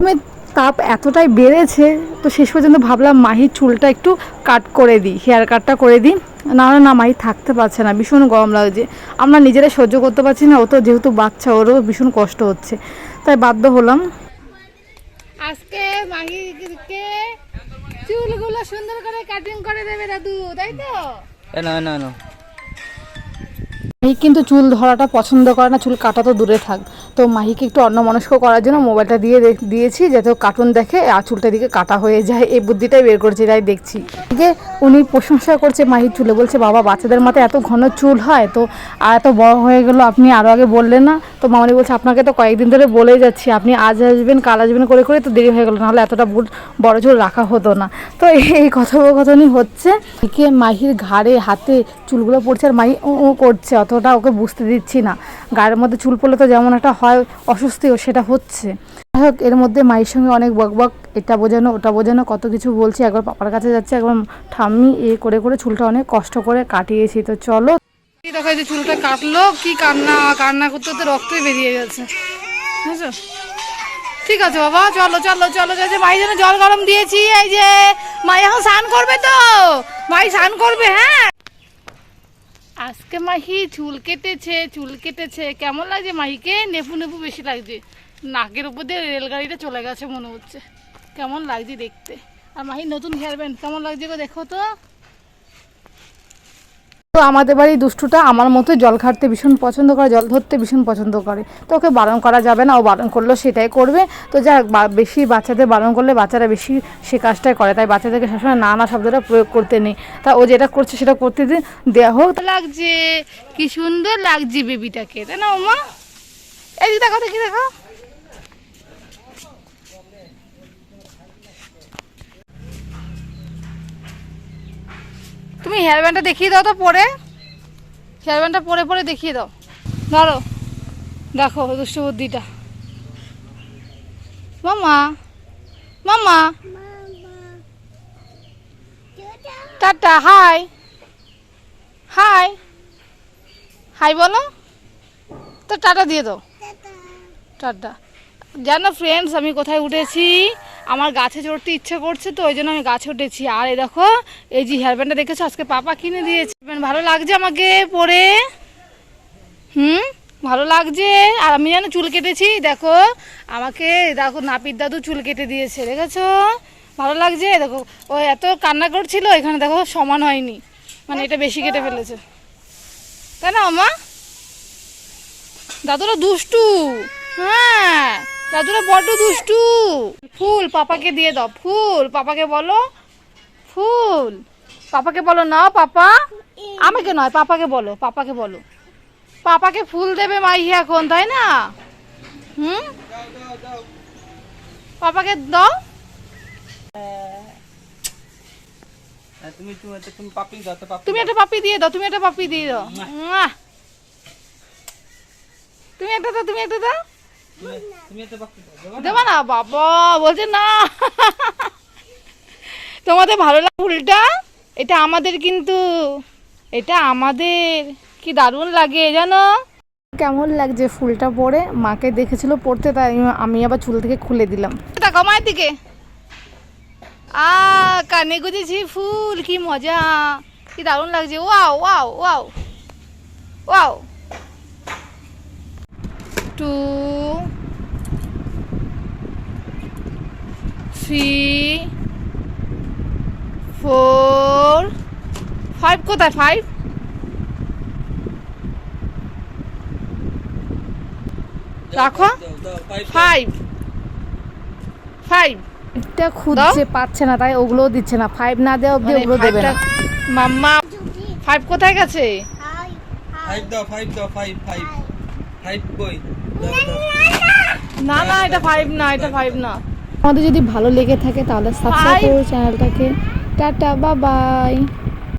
গরমের তাপ এতটাই বেড়েছে তো শেষ পর্যন্ত ভাবলাম মাহির চুলটা একটু কাট করে দিই হেয়ার কাটটা করে দিই। না না না মাহি থাকতে পারছে না ভীষণ গরম লাগছে। আমরা নিজেরাই সহ্য করতে পারছি না ও তো যেহেতু বাচ্চা ওরও ভীষণ কষ্ট হচ্ছে। তাই বাধ্য হলাম। আজকে মাহিকে চুলগুলো সুন্দর করে কাটিং করে দেবে দাদু তাই তো? এনো এনো এনো মাহি কিন্তু চুল ধরাটা পছন্দ করে না, চুল কাটা তো দূরে থাক। তো মাহিকে একটু অন্যমনস্ক করার জন্য মোবাইলটা দিয়ে দিয়েছি, যাতে কার্টুন দেখে আর চুলটা দিকে কাটা হয়ে যায়। এই বুদ্ধিটাই বের করছে তাই দেখছি। এদিকে উনি প্রশংসা করছে মাহির চুলে, বলছে, বাবা, বাচ্চাদের মাথায় এত ঘন চুল হয়, তো আর এত বড় হয়ে গেল, আপনি আরও আগে বললেন না? তো মামনি বলছে, আপনাকে তো কয়েকদিন ধরে বলেই যাচ্ছি, আপনি আজ আসবেন, কাল আসবেন, করে করে তো দেরি হয়ে গেল, নাহলে এতটা বড় চুল রাখা হতো না। তো এই কথোপকথনই হচ্ছে। মাহির ঘাড়ে, হাতে চুলগুলো পড়ছে আর মাহি ও ও করছে অতটা ওকে বুঝতে দিচ্ছি না। গায়ের মধ্যে চুল পড়লে তো যেমন একটা হয় অস্বস্তি ও সেটা হচ্ছে। যাই হোক, এর মধ্যে মায়ের সঙ্গে অনেক বক বক, এটা বোঝানো, ওটা বোঝানো, কত কিছু বলছি, একবার পাপার কাছে যাচ্ছে, একবার ঠাম্মি এ করে করে চুলটা অনেক কষ্ট করে কাটিয়েছি, তো চলো। দেখো যে চুলটা কাটলো, কি কান্না কান্না করতে করতে রক্তই বেরিয়ে গেছে। ঠিক আছে বাবা, চলো চলো চলো চলো মাই জন্য জল গরম দিয়েছি, এই যে মাই এখন স্নান করবে তো? মাই স্নান করবে হ্যাঁ? আজকে মাহি চুল কেটেছে চুল কেটেছে। কেমন লাগছে মাহিকে? নেপু নেপু বেশি লাগছে। নাকের উপর দিয়ে রেলগাড়িটা চলে গেছে মনে হচ্ছে। কেমন লাগছে দেখতে। আর মাহি নতুন হেয়ার ব্যান্ড কেমন লাগছে গো দেখো তো? তো আমাদের বাড়ি দুষ্টুটা আমার মতো জল ঘাটতে ভীষণ পছন্দ করে, জল ধরতে ভীষণ পছন্দ করে। তো ওকে বারণ করা যাবে না, ও বারণ করলেও সেটাই করবে। তো যা বেশি বাচ্চাদের বারণ করলে বাচ্চারা বেশি সে কাজটাই করে, তাই বাচ্চাদেরকে সবসময় না না শব্দটা প্রয়োগ করতে নেই। তা ও যেটা করছে সেটা করতে দিন দেওয়া হোক। লাগছে, কি সুন্দর লাগছে বেবিটাকে তাই না ওমা? এই দেখো, দেখি, দেখো। তুমি হেয়ার ব্যান্ডটা দেখিয়ে দাও তো পরে। হেয়ার ব্যান্ডটা পরে পরে দেখিয়ে দাও। ধরো দেখো দুষ্ট বুদ্ধিটা মামা মামা টাটা, হাই। হাই। হাই বলো। তো টাটা দিয়ে দাও। টাটা। জানো ফ্রেন্ডস আমি কোথায় উঠেছি? আমার গাছে চড়তে ইচ্ছে করছে তো, ওই জন্য আমি গাছে উঠেছি। আর এই দেখো, এই যে হেয়ার ব্যান্ডটা দেখেছ? আজকে পাপা কিনে দিয়েছে। ভালো লাগছে আমাকে পরে? হুম? ভালো লাগছে? আর আমি যেন চুল কেটেছি? দেখো, আমাকে দেখো নাপিত দাদু চুল কেটে দিয়েছে, দেখেছ? ভালো লাগছে? দেখো, ও এত কান্না করছিল, এখানে দেখো সমান হয়নি। মানে এটা বেশি কেটে ফেলেছে। তাই না আমা দাদুরা দুষ্টু। হ্যাঁ। দাদুরা বড্ড দুষ্টু। ফুল পাপাকে দিয়ে দাও ফুল। পাপাকে বলো ফুল। পাপাকে বলো না পাপা। আমাকে নয় পাপাকে বলো পাপাকে বলো। পাপাকে ফুল দেবে মাই এখন তাই না? হুম? পাপাকে দাও। হ্যাঁ, তুমি তুমি একটা- পাপি দাও তো পাপি তুমি একটা পাপি দিয়ে দাও তুমি একটা পাপি দিয়ে দাও। তুমি একটা দাও তুমি একটা দাও। দেবা? না বাবা বলছে না। তোমাদের ভালো লাগে ফুলটা? এটা আমাদের কিন্তু এটা আমাদের। কি দারুণ লাগে জানো? কেমন লাগছে ফুলটা পরে? মাকে দেখেছিল পড়তে তাই আমি আবার চুল থেকে খুলে দিলাম। দেখো মায়ের দিকে। আ কানে গুজেছি ফুল কি মজা। কি দারুণ লাগছে। Wow wow wow wow. Two three four five কোথায় ফাইভ রাখো। ফাইভ ফাইভ এটা খুঁজছে পাচ্ছে না তাই ওগুলোও দিচ্ছে না ফাইভ না দেওয়া অব্দি ওগুলো দেবে না মাম্মা ফাইভ কোথায় গেছে ফাইভ দাও ফাইভ দাও ফাইভ ফাইভ ফাইভ কই দাও, দাও। না না এটা ফাইভ না এটা ফাইভ না আমাদের যদি ভালো লেগে থাকে তাহলে সাবস্ক্রাইব করো চ্যানেলটাকে টাটা বাবাই বাই